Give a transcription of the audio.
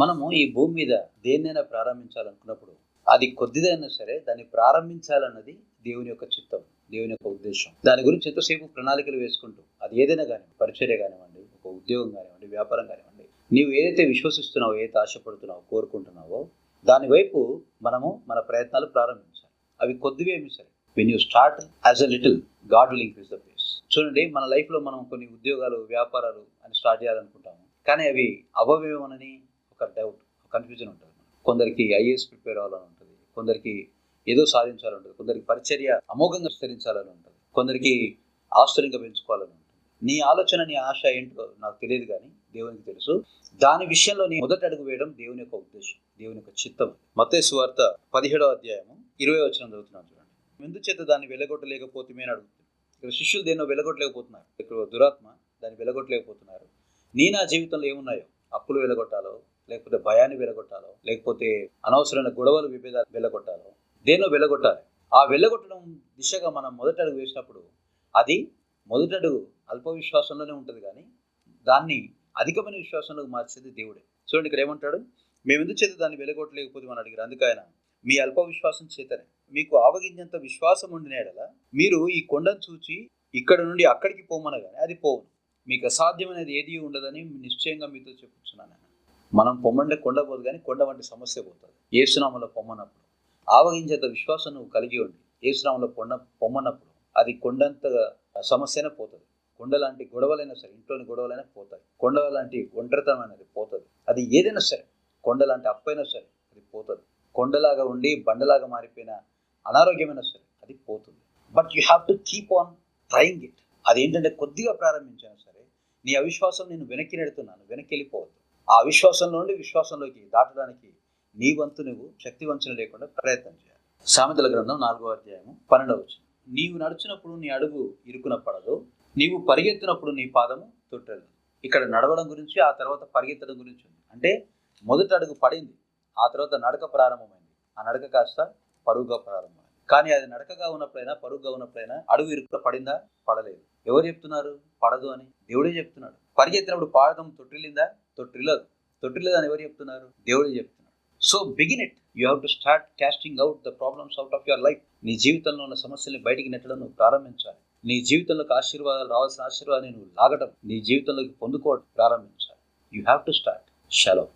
మనము ఈ భూమి మీద దేన్నైనా ప్రారంభించాలనుకున్నప్పుడు అది కొద్దిదైనా సరే దాన్ని ప్రారంభించాలన్నది దేవుని యొక్క చిత్తం దేవుని యొక్క ఉద్దేశం. దాని గురించి ఎంతసేపు ప్రణాళికలు వేసుకుంటూ అది ఏదైనా కానివ్వండి పరిచర్య కానివ్వండి ఒక ఉద్యోగం కానివ్వండి వ్యాపారం కానివ్వండి నీవు ఏదైతే విశ్వసిస్తున్నావో ఏదైతే ఆశపడుతున్నావో కోరుకుంటున్నావో దాని వైపు మనము మన ప్రయత్నాలు ప్రారంభించాలి. అవి కొద్దివేమి సరే. When you start as a little god will increase the place చూడండి మన లైఫ్లో మనం కొన్ని ఉద్యోగాలు వ్యాపారాలు అని స్టార్ట్ చేయాలనుకుంటాము. కానీ అవి అవవేమనని ఒక డౌట్ కన్ఫ్యూజన్ ఉంటుంది కొందరికి ఐఏఎస్ ప్రిపేర్ అవ్వాలని ఉంటుంది. కొందరికి ఏదో సాధించాలని ఉంటుంది. కొందరికి పరిచర్య అమోఘంగా విస్తరించాలని ఉంటుంది. కొందరికి ఆశ్చర్యంగా పెంచుకోవాలని ఉంటుంది. నీ ఆలోచన నీ ఆశ ఏంటో నాకు తెలియదు కానీ దేవునికి తెలుసు. దాని విషయంలో నీ మొదటి అడుగు వేయడం దేవుని యొక్క ఉద్దేశం దేవుని యొక్క చిత్తం. మతే సువార్త పదిహేడో అధ్యాయము ఇరవై వచ్చిన చదువుతున్నాను చూడండి. ఎందుచేత దాన్ని వెలగొట్టలేకపోతే అని అడుగుతుంది. ఇక్కడ శిష్యులు దేన్నో వెలగొట్టలేకపోతున్నారు. ఇక్కడ దురాత్మ దాన్ని వెలగొట్టలేకపోతున్నారు. నీ నా జీవితంలో ఏమున్నాయో అప్పులు వెలగొట్టాలో లేకపోతే భయాన్ని వెలగొట్టాలో లేకపోతే అనవసరమైన గొడవలు విభేదాలు వెలగొట్టాలో దేన్నో వెలగొట్టాలి. ఆ వెళ్ళగొట్టడం దిశగా మనం మొదటి అడుగు వేసినప్పుడు అది మొదటి అడుగు అల్ప విశ్వాసంలోనే ఉంటుంది కానీ దాన్ని అధికమైన విశ్వాసంలోకి మార్చేది దేవుడే. చూడండి ఇక్కడ ఏమంటాడు? మేము ఎందుకు చేత దాన్ని వెలగొట్టలేకపోతే మనం అడిగారు. అందుకైనా మీ అల్ప విశ్వాసం చేతనే. మీకు ఆవగింజంత విశ్వాసం ఉండిన ఎడల మీరు ఈ కొండను చూచి ఇక్కడ నుండి అక్కడికి పోమనగానే అది పోవును. మీకు అసాధ్యమైనది ఏది ఉండదని నిశ్చయంగా మీతో చెప్పుచున్నాను మనం పొమ్మంటే కొండ పోదు కానీ కొండ వంటి సమస్య పోతుంది. ఏసునామంలో పొమ్మనప్పుడు ఆవగించేంత విశ్వాసం నువ్వు కలిగి ఉండి ఏసునామంలో పొన్న పొమ్మనప్పుడు అది కొండంత సమస్యనే పోతుంది. కొండ లాంటి గొడవలైనా సరే ఇంట్లోని గొడవలైనా పోతాయి. కొండ లాంటి ఒంటరితనం అనేది పోతుంది. అది ఏదైనా సరే కొండ లాంటి అప్పైనా సరే అది పోతుంది. కొండలాగా ఉండి బండలాగా మారిపోయిన అనారోగ్యమైనా సరే అది పోతుంది. But you have to keep on trying it అదేంటంటే కొద్దిగా ప్రారంభించాను సరే నీ అవిశ్వాసం నేను వెనక్కి నెడుతున్నాను వెనక్కి వెళ్ళిపోవద్దు. ఆ అవిశ్వాసం నుండి విశ్వాసంలోకి దాటడానికి నీ వంతు నువ్వు శక్తి వంచన లేకుండా ప్రయత్నం చేయాలి. సామెతల గ్రంథం నాలుగో అధ్యాయము పన్నెండవ వచ్చిన నీవు నడిచినప్పుడు నీ అడుగు ఇరుకున పడదు నీవు పరిగెత్తినప్పుడు నీ పాదము తొట్టదు ఇక్కడ నడవడం గురించి ఆ తర్వాత పరిగెత్తడం గురించి ఉంది. అంటే మొదటి అడుగు పడింది ఆ తర్వాత నడక ప్రారంభమైంది. ఆ నడక కాస్త పరుగుగా ప్రారంభమైంది. కానీ అది నడకగా ఉన్నప్పుడైనా పరుగుగా ఉన్నప్పుడైనా అడుగు ఇరుకున పడిందా? పడలేదు. ఎవరు చెప్తున్నారు? పడదు అని. దేవుడే చెప్తున్నాడు. పరిగెత్తినప్పుడు పాడడం తొట్టిల్లిందా? తొట్టిల్లదు. తొట్టిల్లదని ఎవరు చెప్తున్నారు? దేవుడే చెప్తున్నాడు. So begin it you have to start casting out the problems out of your life నీ జీవితంలో ఉన్న సమస్యల్ని బయటికి నెట్టడం నువ్వు ప్రారంభించాలి. నీ జీవితంలోకి ఆశీర్వాదాలు రావాల్సిన ఆశీర్వాదాన్ని నువ్వు లాగడం నీ జీవితంలోకి పొందుకోవడం ప్రారంభించాలి. You have to start షలో